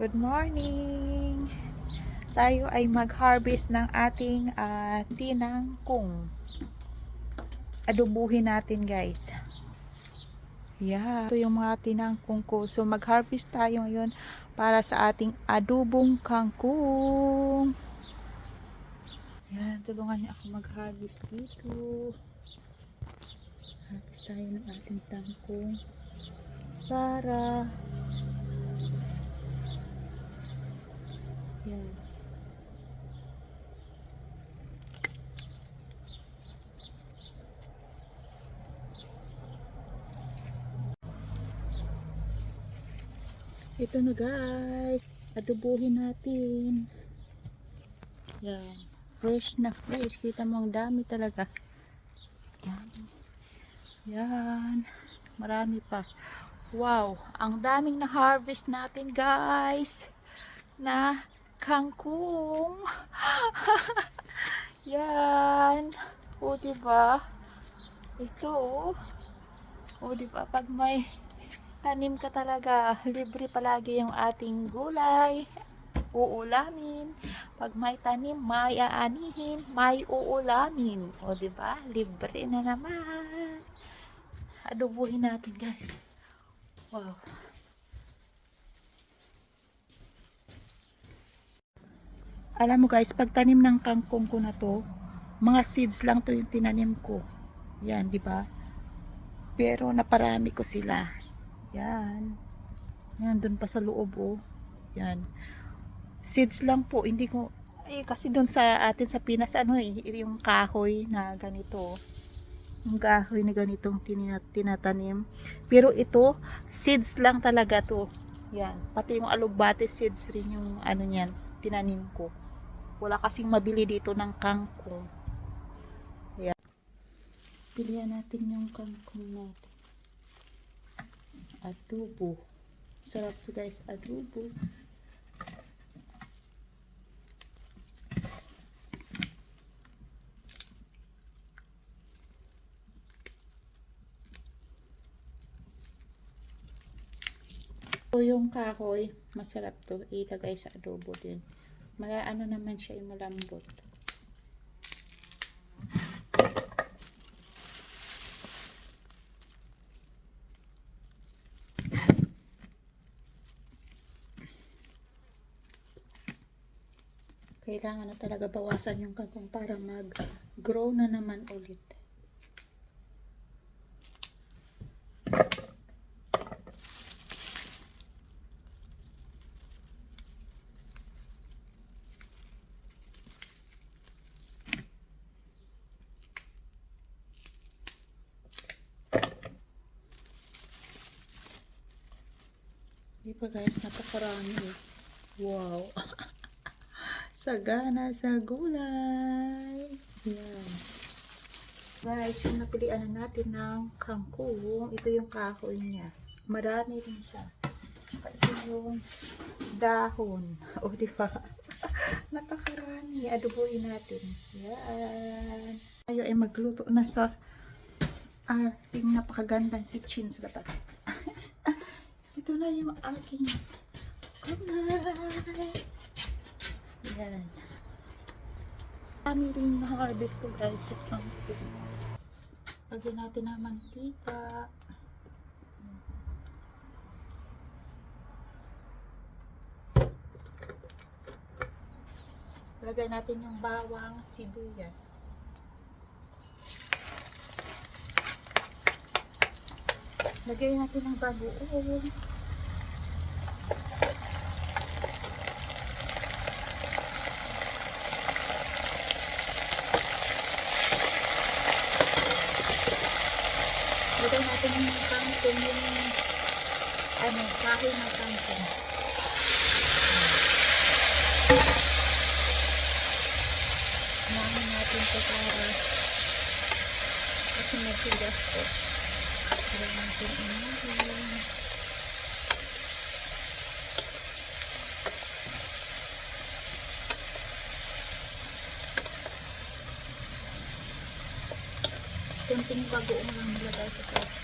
Good morning! Tayo ay mag-harvest ng ating ah, tinangkong. Adubuhin natin guys. Yeah, ito yung mga tinangkong ko. So mag-harvest tayo ngayon para sa ating adubong kangkong. Yan, tulungan niyo ako mag-harvest dito. Harvest tayo ng ating tangkong para yan. Ito na guys. Adubuhin natin. Yan. Fresh na fresh. Kita mo ang dami talaga. Yan. Yan. Marami pa. Wow. Ang daming na harvest natin guys. Na kangkong. Yan. O, diba? Ito. O, diba? Pag may tanim ka talaga, libre palagi yung ating gulay. Uulamin. Pag may tanim, may aanihin, may uulamin. O, diba? Libre na naman. Adubuhin natin, guys. Wow. Alam mo guys, pag tanim ng kangkong ko na to, mga seeds lang to yung tinanim ko. Yan, di ba? Pero naparami ko sila. Yan. Yan, dun pa sa loob, oh. Yan. Seeds lang po, hindi ko, eh, kasi dun sa atin sa Pinas, ano eh, yung kahoy na ganito. Yung kahoy na ganitong tina- tinatanim. Pero ito, seeds lang talaga to. Yan. Pati yung alugbate seeds rin yung ano niyan, tinanim ko. Wala kasing mabili dito ng kangkong. Ayan. Pilihan natin yung kangkong natin. Adobo. Sarap to guys, adobo. Ito yung kahoy, masarap to. Ilagay sa adobo din. Mala ano naman siya, malambot. Kailangan na talaga bawasan yung kangkong para mag-grow na naman ulit. Di ba guys, napakarami eh. Wow. Sagana sa gulay. Yan. Guys, yung napilian na natin ng kangkong, ito yung kahoy niya. Marami rin siya. Tsaka ito yung dahon. O, di ba? Napakarami. Adoboy natin. Yan. Tayo ay magluto na sa ating napakagandang kitchen sa labas. ito na yung aking gulay. Yan. Kami rin na-harvest ko guys. Lagyan natin ng mantika. Lagay natin yung bawang sibuyas. Lagay natin ng bagoong. Lagay natin yung kangkong, yung ano, kahoy ng kangkong. Namin natin ito para kasi nagsigas ko. Lagay natin inahin. Kunting bagoong lang nilagay ko to.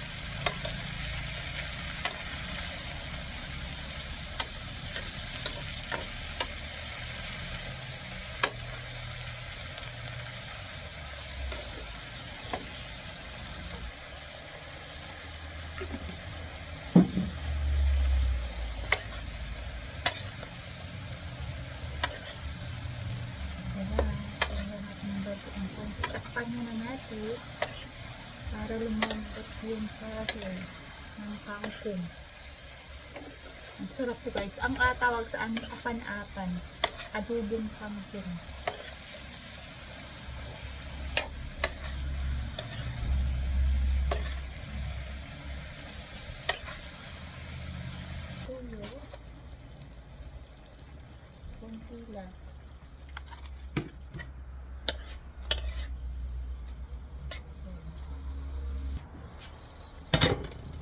konti para yung kahoy ng kangkong. Ang sarap po guys. Ang atawag sa amin, apan-apan. Adobong kangkong. Konti lang.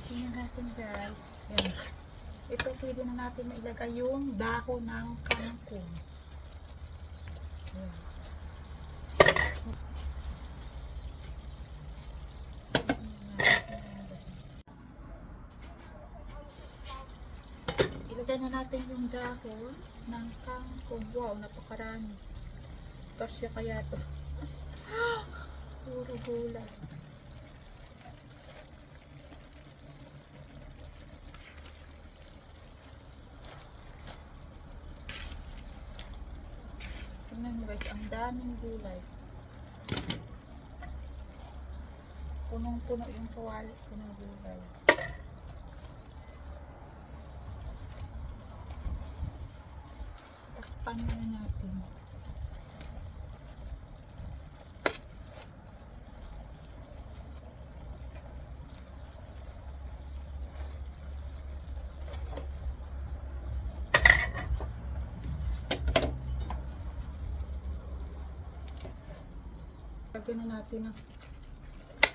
Tingnan natin guys. Yan. Ito pwede na natin mailagay yung dahon ng kangkong. Yan. Ilagay na natin yung dahon ng kangkong. Wow, napakarami. Kasya kaya to. Puro gulay. Tingnan mo guys, ang daming gulay. Punong-puno yung kawali ko ng gulay. Takpan na natin. Lagyan na natin ng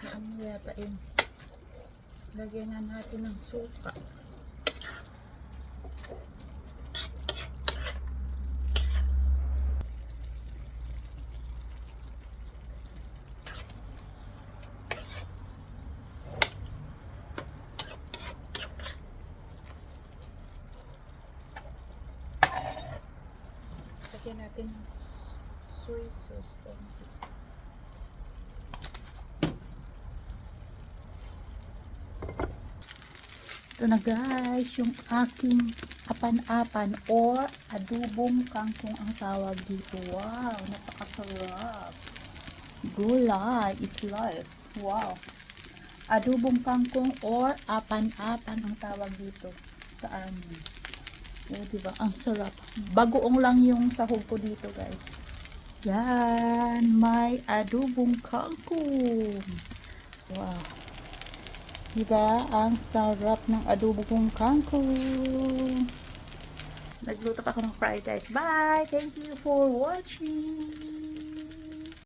na ano yata yun. Lagyan na natin ng suka. Lagyan natin ng soy sauce. konti. Ito na guys, yung aking apan-apan or adubong kangkong ang tawag dito. Wow, napakasarap. Gulay is life. Wow. Adubong kangkong or apan-apan ang tawag dito sa amin. Oh, diba? Ang sarap. Bagoong lang yung sahog ko dito guys. Yan, may adubong kangkong. Wow. Diba? Ang sarap ng adobo kong kangkong. Nagluto pa ako ng fried rice. Bye! Thank you for watching!